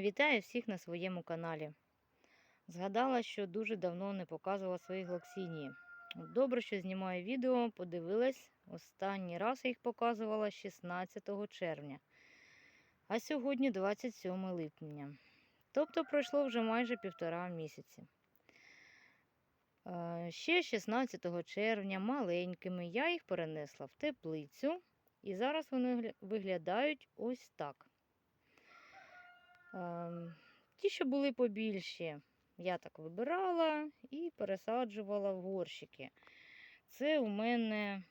Вітаю всіх на своєму каналі. Згадала, що дуже давно не показувала свої глоксінії. Добре, що знімаю відео, подивилась. Останній раз я їх показувала 16 червня, а сьогодні 27 липня. Тобто пройшло вже майже півтора місяці. Е, Ще 16 червня маленькими я їх перенесла в теплицю, і зараз вони виглядають ось так. Ем, Ті, що були побільші, я так вибирала і пересаджувала в горщики. Це у мене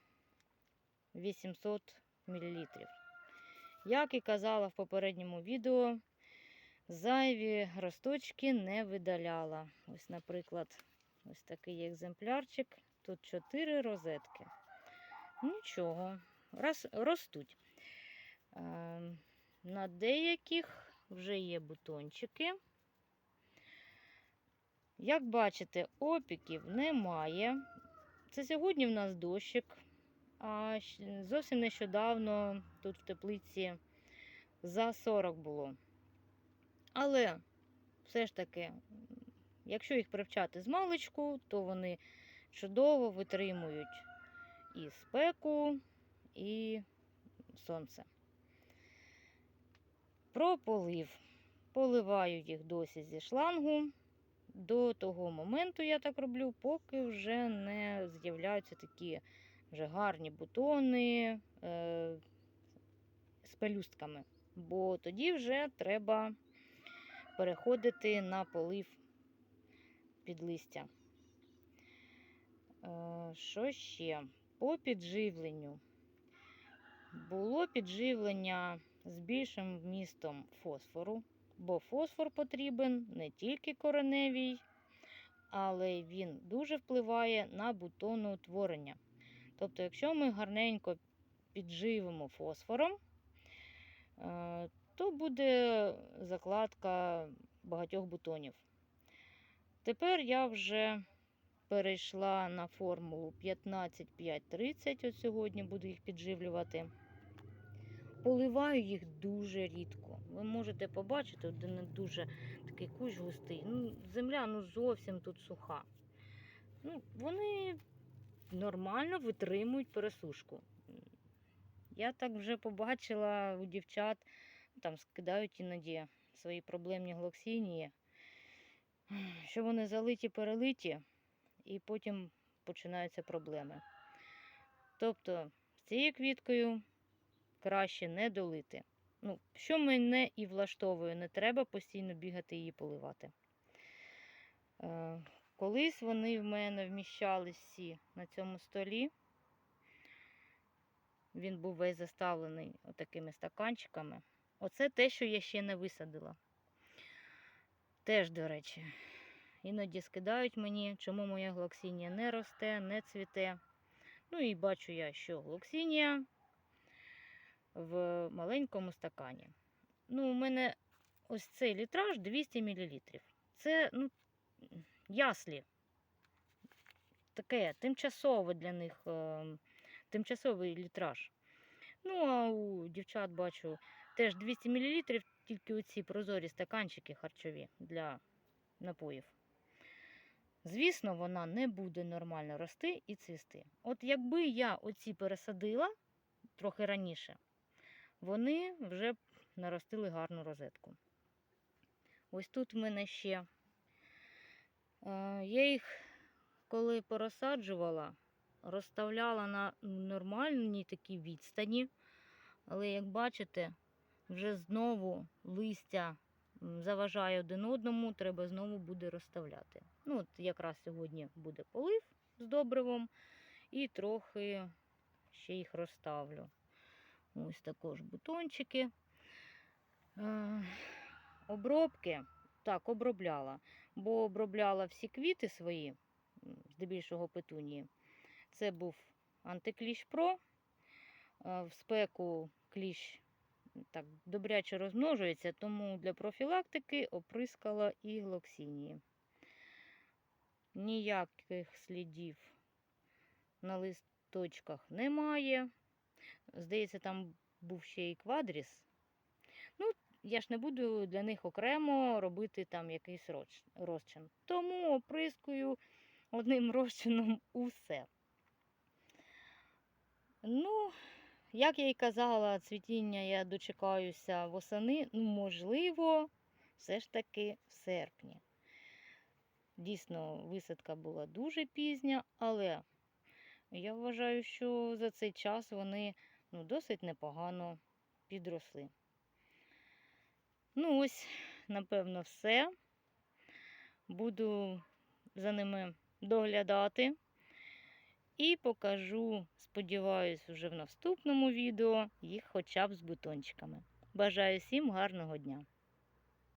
800 мл. Як і казала в попередньому відео, зайві росточки не видаляла. Ось, наприклад, ось такий екземплярчик. Тут 4 розетки. Нічого, рос- ростуть. Ем, На деяких вже є бутончики. Як бачите, опіків немає. Це сьогодні в нас дощик, а зовсім нещодавно тут в теплиці за 40 було. Але все ж таки, якщо їх привчати з маличку, то вони чудово витримують і спеку, і сонце. Про полив. Поливаю їх досі зі шлангу. До того моменту я так роблю, поки вже не з'являються такі вже гарні бутони е, з пелюстками. Бо тоді вже треба переходити на полив під листя. Е, що ще? По підживленню. Було підживлення з більшим вмістом фосфору, бо фосфор потрібен не тільки кореневій, але він дуже впливає на бутоноутворення. Тобто, якщо ми гарненько підживимо фосфором, е, то буде закладка багатьох бутонів. Тепер я вже перейшла на формулу 15-5-30. От сьогодні буду їх підживлювати. Поливаю їх дуже рідко. Ви можете побачити, не дуже такий кущ густий. Ну, земля ну, зовсім тут суха. Ну, вони нормально витримують пересушку. Я так вже побачила у дівчат, там скидають іноді свої проблемні глоксінії, що вони залиті, перелиті, і потім починаються проблеми. Тобто з цією квіткою краще не долити. Ну, що мене і влаштовує, не треба постійно бігати її поливати. Е, колись вони в мене вміщались всі на цьому столі. Він був весь заставлений отакими стаканчиками. Оце те, що я ще не висадила. Теж, до речі, іноді скидають мені, чому моя глоксінія не росте, не цвіте. Ну і бачу я, що глоксінія в маленькому стакані. Ну, у мене ось цей літраж 200 мл. Це ну, яслі. Таке тимчасове для них, е, тимчасовий літраж. Ну, а у дівчат бачу теж 200 мл, тільки оці прозорі стаканчики харчові для напоїв. Звісно, вона не буде нормально рости і цвісти. От якби я оці пересадила трохи раніше, вони вже наростили гарну розетку. Ось тут в мене ще. е, Я їх, коли порозсаджувала, розставляла на нормальній такій відстані. Але, як бачите, вже знову листя заважає один одному, треба знову буде розставляти. Ну, от якраз сьогодні буде полив з добривом, і трохи ще їх розставлю. Ось також бутончики. Е, обробки. Так, обробляла. Бо обробляла всі квіти свої, здебільшого петунії. Це був антикліщ Про. Е, В спеку кліщ так добряче розмножується, тому для профілактики оприскала і глоксінії. Ніяких слідів на листочках немає. Здається, там був ще і квадріс. Ну, я ж не буду для них окремо робити там якийсь розчин. Тому оприскую одним розчином усе. Ну, як я й казала, цвітіння я дочекаюся восени, ну, можливо, все ж таки в серпні. Дійсно, висадка була дуже пізня, але я вважаю, що за цей час вони ну, досить непогано підросли. Ну, ось, напевно, все. Буду за ними доглядати. І покажу, сподіваюсь, вже в наступному відео їх хоча б з бутончиками. Бажаю всім гарного дня!